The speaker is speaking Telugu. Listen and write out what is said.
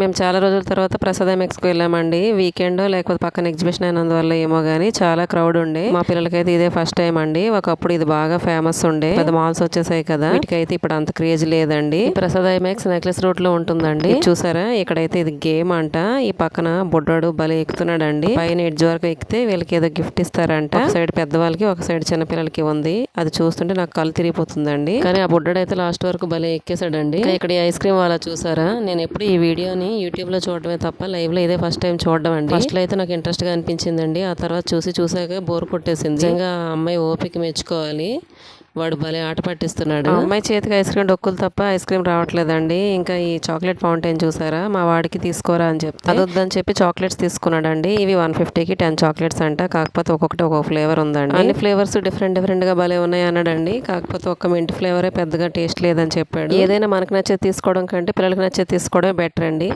మేము చాలా రోజుల తర్వాత ప్రసాద్ ఎంఎక్స్కి వెళ్ళామండి. వీకెండ్ లేకపోతే పక్కన ఎగ్జిబిషన్ అయినందువల్ల ఏమో కానీ చాలా క్రౌడ్ ఉండే. మా పిల్లలకైతే ఇదే ఫస్ట్ టైం అండి. ఒకప్పుడు ఇది బాగా ఫేమస్ ఉండే. పెద్ద మాల్స్ వచ్చేసాయి కదా. వీటికైతే ఇప్పుడు అంత క్రేజ్ లేదండి. ప్రసాద్ ఎంఎక్స్ నెక్లెస్ రోడ్లో ఉంటుందండి చూసారా? ఇక్కడైతే ఇది గేమ్ అంట. ఈ పక్కన బుడ్డాడు భలే ఎక్కుతున్నాడండి. పైన ఎడ్జ్ వరకు ఎక్కితే వీళ్ళకి ఏదో గిఫ్ట్ ఇస్తారంట. ఒక సైడ్ పెద్దవాళ్ళకి ఒక సైడ్ చిన్న పిల్లలకి ఉంది. అది చూస్తుంటే నాకు కళ్ళు తిరిగిపోతుందండి. కానీ ఆ బుడ్డాడు అయితే లాస్ట్ వరకు భలే ఎక్కేసాడండి ఇక్కడ ఈ ఐస్ క్రీమ్ వాళ్ళ చూసారా? నేను ఎప్పుడు ఈ వీడియోని యూట్యూబ్లో చూడడమే తప్ప లైవ్లో ఇదే ఫస్ట్ టైం చూడడం అండి. ఫస్ట్లో అయితే నాకు ఇంట్రెస్ట్గా అనిపించిందండి. ఆ తర్వాత చూసి చూసాక బోర్ కొట్టేసింది. నిజంగా అమ్మాయి ఓపిక మెచ్చుకోవాలి. వాడు భలే ఆట పట్టిస్తున్నాడు. అమ్మాయి చేతికి ఐస్ క్రీమ్ డొక్కులు తప్ప ఐస్ క్రీమ్ రావట్లేదండి. ఇంకా ఈ చాక్లెట్ ఫౌంటైన్ చూసారా? మా వాడికి తీసుకోరా అని చెప్పి అదొద్దని చెప్పి చాక్లెట్స్ తీసుకున్నాడండి. ఇవి వన్ ఫిఫ్టీకి టెన్ చాక్లెట్స్ అంట. కాకపోతే ఒక్కొక్కటి ఒక్కొక్క ఫ్లేవర్ ఉందండి. అన్ని ఫ్లేవర్స్ డిఫరెంట్ డిఫరెంట్గా భలే ఉన్నాయి అన్నాడండి. కాకపోతే ఒక్క మింట్ ఫ్లేవరే పెద్దగా టేస్ట్ లేదని చెప్పాడు. ఏదైనా మనకు నచ్చేది తీసుకోవడం కంటే పిల్లలకి నచ్చేది తీసుకోవడమే బెటర్ అండి